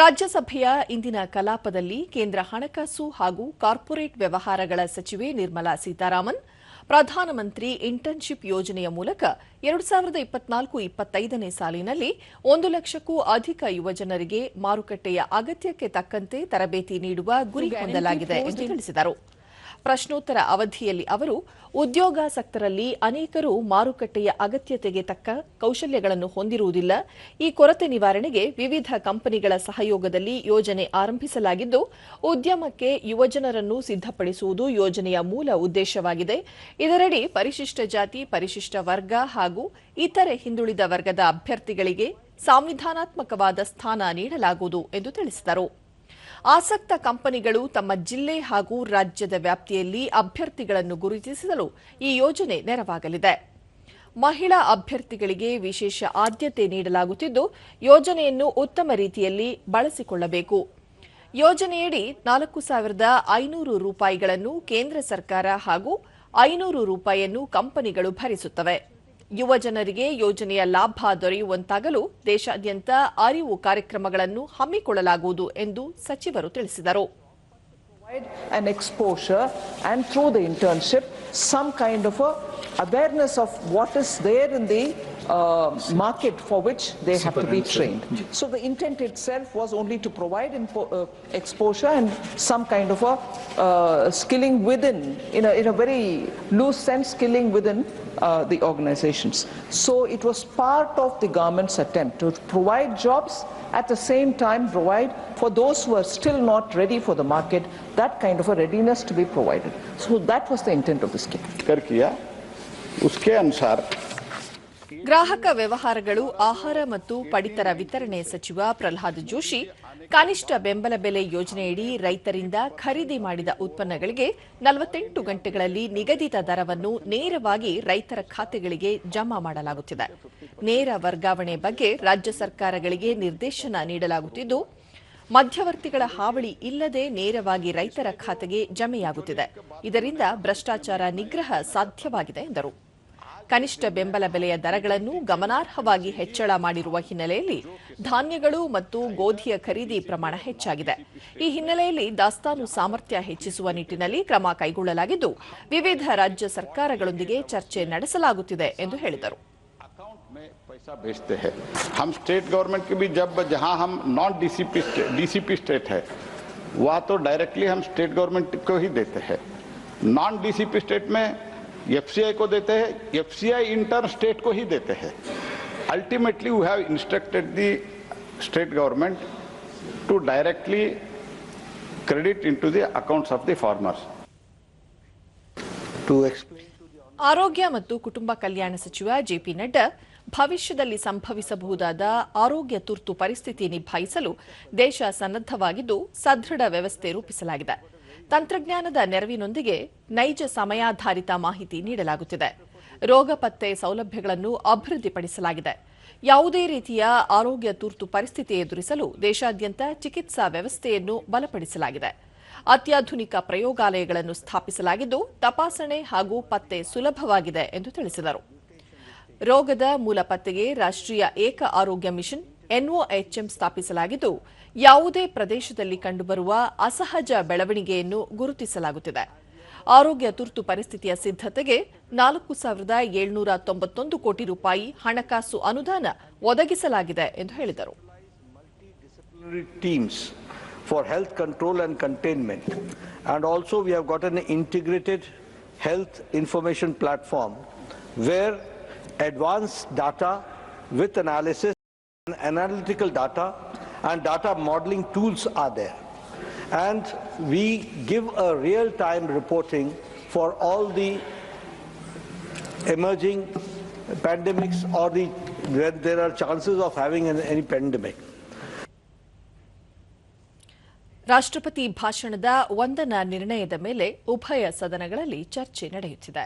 ರಾಜ್ಯಸಭೆಯ ಇಂದಿನ ಕಲಾಪದಲ್ಲಿ ಕೇಂದ್ರ ಹಣಕಾಸು ಹಾಗೂ ಕಾರ್ಪೊರೇಟ್ ವ್ಯವಹಾರಗಳ ಸಚಿವೆ ನಿರ್ಮಲಾ ಸೀತಾರಾಮನ್, ಪ್ರಧಾನಮಂತ್ರಿ ಇಂಟರ್ನ್ಶಿಪ್ ಯೋಜನೆಯ ಮೂಲಕ ಎರಡು ಸಾವಿರದ ಇಪ್ಪತ್ನಾಲ್ಕು ಇಪ್ಪತ್ತೈದನೇ ಸಾಲಿನಲ್ಲಿ ಒಂದು ಲಕ್ಷಕ್ಕೂ ಅಧಿಕ ಯುವಜನರಿಗೆ ಮಾರುಕಟ್ಟೆಯ ಅಗತ್ಯಕ್ಕೆ ತಕ್ಕಂತೆ ತರಬೇತಿ ನೀಡುವ ಗುರಿ ಹೊಂದಲಾಗಿದೆ ಎಂದು ತಿಳಿಸಿದರು. ಪ್ರಶ್ನೋತ್ತರ ಅವಧಿಯಲ್ಲಿ ಅವರು ಉದ್ಯೋಗಾಸಕ್ತರಲ್ಲಿ ಅನೇಕರು ಮಾರುಕಟ್ಟೆಯ ಅಗತ್ಯತೆಗೆ ತಕ್ಕ ಕೌಶಲ್ಯಗಳನ್ನು ಹೊಂದಿರುವುದಿಲ್ಲ. ಈ ಕೊರತೆ ನಿವಾರಣೆಗೆ ವಿವಿಧ ಕಂಪನಿಗಳ ಸಹಯೋಗದಲ್ಲಿ ಯೋಜನೆ ಆರಂಭಿಸಲಾಗಿದ್ದು, ಉದ್ಯಮಕ್ಕೆ ಯುವಜನರನ್ನು ಸಿದ್ಧಪಡಿಸುವುದು ಯೋಜನೆಯ ಮೂಲ ಉದ್ದೇಶವಾಗಿದೆ. ಇದರಡಿ ಪರಿಶಿಷ್ಟ ಜಾತಿ, ಪರಿಶಿಷ್ಟ ವರ್ಗ ಹಾಗೂ ಇತರೆ ಹಿಂದುಳಿದ ವರ್ಗದ ಅಭ್ಯರ್ಥಿಗಳಿಗೆ ಸಾಂವಿಧಾನಾತ್ಮಕವಾದ ಸ್ಥಾನ ನೀಡಲಾಗುವುದು ಎಂದು ತಿಳಿಸಿದರು. ಆಸಕ್ತ ಕಂಪನಿಗಳು ತಮ್ಮ ಜಿಲ್ಲೆ ಹಾಗೂ ರಾಜ್ಯದ ವ್ಯಾಪ್ತಿಯಲ್ಲಿ ಅಭ್ಯರ್ಥಿಗಳನ್ನು ಗುರುತಿಸಲು ಈ ಯೋಜನೆ ನೆರವಾಗಲಿದೆ. ಮಹಿಳಾ ಅಭ್ಯರ್ಥಿಗಳಿಗೆ ವಿಶೇಷ ಆದ್ಯತೆ ನೀಡಲಾಗುತ್ತಿದ್ದು, ಯೋಜನೆಯನ್ನು ಉತ್ತಮ ರೀತಿಯಲ್ಲಿ ಬಳಸಿಕೊಳ್ಳಬೇಕು. ಯೋಜನೆಯಡಿ ನಾಲ್ಕು ಸಾವಿರದ ಐನೂರು ರೂಪಾಯಿಗಳನ್ನು ಕೇಂದ್ರ ಸರ್ಕಾರ ಹಾಗೂ ಐನೂರು ರೂಪಾಯಿಯನ್ನು ಕಂಪನಿಗಳು ಭರಿಸುತ್ತವೆ. ಯುವಜನರಿಗೆ ಯೋಜನೆಯ ಲಾಭ ದೊರೆಯುವಂತಾಗಲು ದೇಶಾದ್ಯಂತ ಅರಿವು ಕಾರ್ಯಕ್ರಮಗಳನ್ನು ಹಮ್ಮಿಕೊಳ್ಳಲಾಗುವುದು ಎಂದು ಸಚಿವರು ತಿಳಿಸಿದರು. An exposure and through the internship, some kind of a awareness of what is there in the uh, market for which they have to be trained. So the intent itself was only to provide uh, exposure and some kind of a uh, skilling within, in a, in a very loose sense, skilling within uh, the organizations. So it was part of the government's attempt to provide jobs at the same time provide for those who are still not ready for the market that kind of a readiness to be provided. So that was the intent of the scheme. कर किया उसके अनुसार ಗ್ರಾಹಕ ವ್ಯವಹಾರಗಳು ಆಹಾರ ಮತ್ತು ಪಡಿತರ ವಿತರಣೆ ಸಚಿವ ಪ್ರಹ್ಲಾದ್ ಜೋಶಿ ಕನಿಷ್ಠ ಬೆಂಬಲ ಬೆಲೆ ಯೋಜನೆಯಡಿ ರೈತರಿಂದ ಖರೀದಿ ಮಾಡಿದ ಉತ್ಪನ್ನಗಳಿಗೆ ನಲವತ್ತೆಂಟು ಗಂಟೆಗಳಲ್ಲಿ ನಿಗದಿತ ದರವನ್ನು ನೇರವಾಗಿ ರೈತರ ಖಾತೆಗಳಿಗೆ ಜಮಾ ಮಾಡಲಾಗುತ್ತಿದೆ ನೇರ ವರ್ಗಾವಣೆ ಬಗ್ಗೆ ರಾಜ್ಯ ಸರ್ಕಾರಗಳಿಗೆ ನಿರ್ದೇಶನ ನೀಡಲಾಗುತ್ತಿದ್ದು ಮಧ್ಯವರ್ತಿಗಳ ಹಾವಳಿ ಇಲ್ಲದೆ ನೇರವಾಗಿ ರೈತರ ಖಾತೆಗೆ ಜಮೆಯಾಗುತ್ತಿದೆ ಇದರಿಂದ ಭ್ರಷ್ಟಾಚಾರ ನಿಗ್ರಹ ಸಾಧ್ಯವಾಗಿದೆ ಎಂದರು ಕನಿಷ್ಠ ಬೆಂಬಲ ಬೆಲೆಯ ದರಗಳನ್ನು ಗಮನಾರ್ಹವಾಗಿ ಹೆಚ್ಚಳ ಮಾಡಿರುವ ಹಿನ್ನೆಲೆಯಲ್ಲಿ ಧಾನ್ಯಗಳು ಮತ್ತು ಗೋಧಿಯ ಖರೀದಿ ಪ್ರಮಾಣ ಹೆಚ್ಚಾಗಿದೆ ಈ ಹಿನ್ನೆಲೆಯಲ್ಲಿ ದಾಸ್ತಾನು ಸಾಮರ್ಥ್ಯ ಹೆಚ್ಚಿಸುವ ನಿಟ್ಟಿನಲ್ಲಿ ಕ್ರಮ ಕೈಗೊಳ್ಳಲಾಗಿದ್ದು ವಿವಿಧ ರಾಜ್ಯ ಸರ್ಕಾರಗಳೊಂದಿಗೆ ಚರ್ಚೆ ನಡೆಸಲಾಗುತ್ತಿದೆ ಎಂದು ಹೇಳಿದರು अकाउंट में पैसा भेजते हैं हम स्टेट गवर्नमेंट के भी जब जहां हम नॉन डीसीपी डीसीपी स्टेट है वहाँ तो डायरेक्टली हम स्टेट गवर्नमेंट को ही देते हैं नॉन डीसीपी स्टेट में एफसीआई को देते हैं एफसीआई इंटर स्टेट को ही देते हैं ultimately we have instructed the state government to directly credit into the accounts of the farmers. to explain ಆರೋಗ್ಯ ಮತ್ತು ಕುಟುಂಬ ಕಲ್ಯಾಣ ಸಚಿವ ಜೆಪಿ ನಡ್ಡಾ ಭವಿಷ್ಯದಲ್ಲಿ ಸಂಭವಿಸಬಹುದಾದ ಆರೋಗ್ಯ ತುರ್ತು ಪರಿಸ್ಥಿತಿ ನಿಭಾಯಿಸಲು ದೇಶ ಸನ್ನದ್ದವಾಗಿದ್ದು ಸದೃಢ ವ್ಯವಸ್ಥೆ ರೂಪಿಸಲಾಗಿದೆ ತಂತ್ರಜ್ಞಾನದ ನೆರವಿನೊಂದಿಗೆ ನೈಜ ಸಮಯಾಧಾರಿತ ಮಾಹಿತಿ ನೀಡಲಾಗುತ್ತಿದೆ. ರೋಗ ಪತ್ತೆ ಸೌಲಭ್ಯಗಳನ್ನು ಅಭಿವೃದ್ಧಿಪಡಿಸಲಾಗಿದೆ. ಯಾವುದೇ ರೀತಿಯ ಆರೋಗ್ಯ ತುರ್ತು ಪರಿಸ್ಥಿತಿ ಎದುರಿಸಲು ದೇಶಾದ್ಯಂತ ಚಿಕಿತ್ಸಾ ವ್ಯವಸ್ಥೆಯನ್ನು ಬಲಪಡಿಸಲಾಗಿದೆ. ಅತ್ಯಾಧುನಿಕ ಪ್ರಯೋಗಾಲಯಗಳನ್ನು ಸ್ಥಾಪಿಸಲಾಗಿದ್ದು, ತಪಾಸಣೆ ಹಾಗೂ ಪತ್ತೆ ಸುಲಭವಾಗಿದೆ ಎಂದು ತಿಳಿಸಿದರು. ರೋಗದ ಮೂಲ ಪತ್ತೆಗೆ ರಾಷ್ಟ್ರೀಯ ಏಕ ಆರೋಗ್ಯ ಮಿಷನ್ ಎನ್ಒಎಚ್ಎಂ ಸ್ಥಾಪಿಸಲಾಗಿದ್ದು, ಯಾವುದೇ ಪ್ರದೇಶದಲ್ಲಿ ಕಂಡುಬರುವ ಅಸಹಜ ಬೆಳವಣಿಗೆಯನ್ನು ಗುರುತಿಸಲಾಗುತ್ತಿದೆ ಆರೋಗ್ಯ ತುರ್ತು ಪರಿಸ್ಥಿತಿಯ ಸಿದ್ಧತೆಗೆ ನಾಲ್ಕು ಸಾವಿರದ ಏಳ್ನೂರ ತೊಂಬತ್ತೊಂದು ಕೋಟಿ ರೂಪಾಯಿ ಹಣಕಾಸು ಅನುದಾನ ಒದಗಿಸಲಾಗಿದೆ ಎಂದು ಹೇಳಿದರು for health control and containment. And also we have got an integrated health information platform where advanced data with analysis and analytical data and data modeling tools are there. And we give a real-time reporting for all the emerging pandemics or the, where there are chances of having an, any pandemic. ರಾಷ್ಟ್ರಪತಿ ಭಾಷಣದ ವಂದನಾ ನಿರ್ಣಯದ ಮೇಲೆ ಉಭಯ ಸದನಗಳಲ್ಲಿ ಚರ್ಚೆ ನಡೆಯುತ್ತಿದೆ